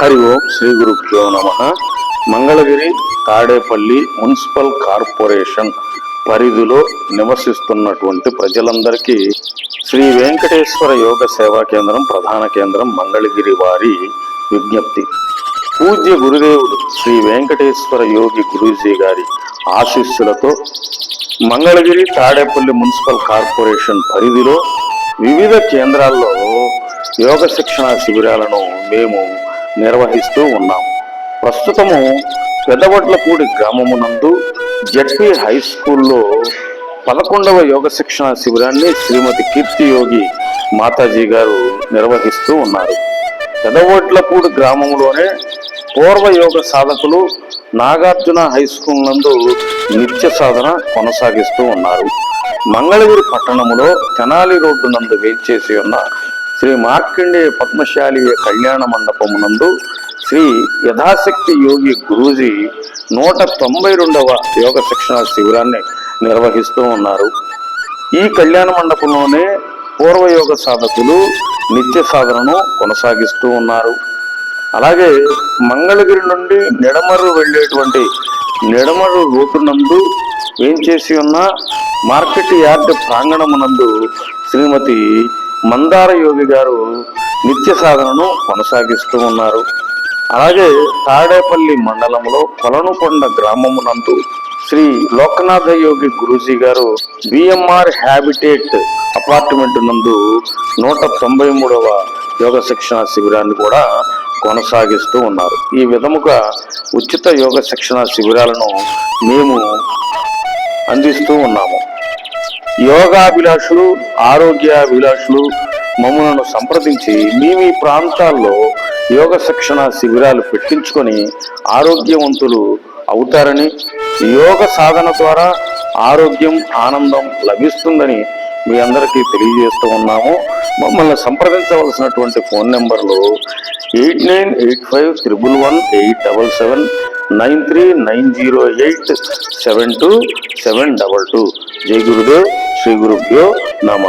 హరి ఓం శ్రీ గురుభ్యో నమ. Mangalagiri Tadepalli municipal corporation పరిధిలో నివసిస్తున్నటువంటి ప్రజలందరికీ శ్రీ వెంకటేశ్వర యోగ సేవా కేంద్రం ప్రధాన కేంద్రం మంగళగిరి వారి విజ్ఞప్తి. పూజ్య గురుదేవుడు శ్రీ వెంకటేశ్వర యోగి గురూజీ గారి ఆశీస్సులతో మంగళగిరి తాడేపల్లి మున్సిపల్ కార్పొరేషన్ పరిధిలో వివిధ కేంద్రాల్లో యోగ శిక్షణ శిబిరాలను మేము నిర్వహిస్తూ ఉన్నాం. ప్రస్తుతము పెద్దవడ్లపూడి గ్రామమునందు జడ్పీ హై స్కూల్లో పదకొండవ యోగ శిక్షణ శిబిరాన్ని శ్రీమతి కీర్తి యోగి మాతాజీ గారు నిర్వహిస్తూ ఉన్నారు. పెదవోట్లపూడి గ్రామంలోనే పూర్వ యోగ సాధకులు నాగార్జున హై స్కూల్ నందు నిత్య సాధన కొనసాగిస్తూ ఉన్నారు. మంగళగిరి పట్టణములో తెనాలి రోడ్డు నందు వేచేసి ఉన్న శ్రీ మార్కండే పద్మశాలి కళ్యాణ మండపము నందు శ్రీ యథాశక్తి యోగి గురూజీ నూట తొంభై రెండవ యోగ శిక్షణ శిబిరాన్ని నిర్వహిస్తూ ఉన్నారు. ఈ కళ్యాణ మండపంలోనే పూర్వయోగ సాధకులు నిత్య సాధనను కొనసాగిస్తూ ఉన్నారు. అలాగే మంగళగిరి నుండి నిడమర్రు వెళ్ళేటువంటి నిడమర్రు రోడ్డు నందు ఏం చేసి ఉన్న మార్కెట్ యార్డ్ ప్రాంగణమునందు శ్రీమతి మందార యోగి గారు నిత్య సాధనను కొనసాగిస్తూ ఉన్నారు. అలాగే తాడేపల్లి మండలంలో కొలనుకొండ గ్రామమునందు శ్రీ లోకనాథ యోగి గురూజీ గారు బిఎంఆర్ హ్యాబిటేట్ అపార్ట్మెంట్ నందు నూట తొంభై మూడవ యోగ శిక్షణ శిబిరాన్ని కూడా కొనసాగిస్తూ ఉన్నారు. ఈ విధముగా ఉచిత యోగ శిక్షణ శిబిరాలను మేము అందిస్తూ ఉన్నాము. యోగాభిలాషులు ఆరోగ్యాభిలాషులు మమ్మలను సంప్రదించి మీ మీ ప్రాంతాల్లో యోగ శిక్షణ శిబిరాలు పెట్టించుకొని ఆరోగ్యవంతులు అవుతారని యోగ సాధన ద్వారా ఆరోగ్యం ఆనందం లభిస్తుందని మీ అందరికీ తెలియజేస్తూ ఉన్నాము. మమ్మల్ని సంప్రదించవలసినటువంటి ఫోన్ నెంబర్లు eight nine eight five triple one eight double seven nine three nine zero eight seven two seven double two. జై గురుదేవ్. శ్రీ గురుభ్యో నమ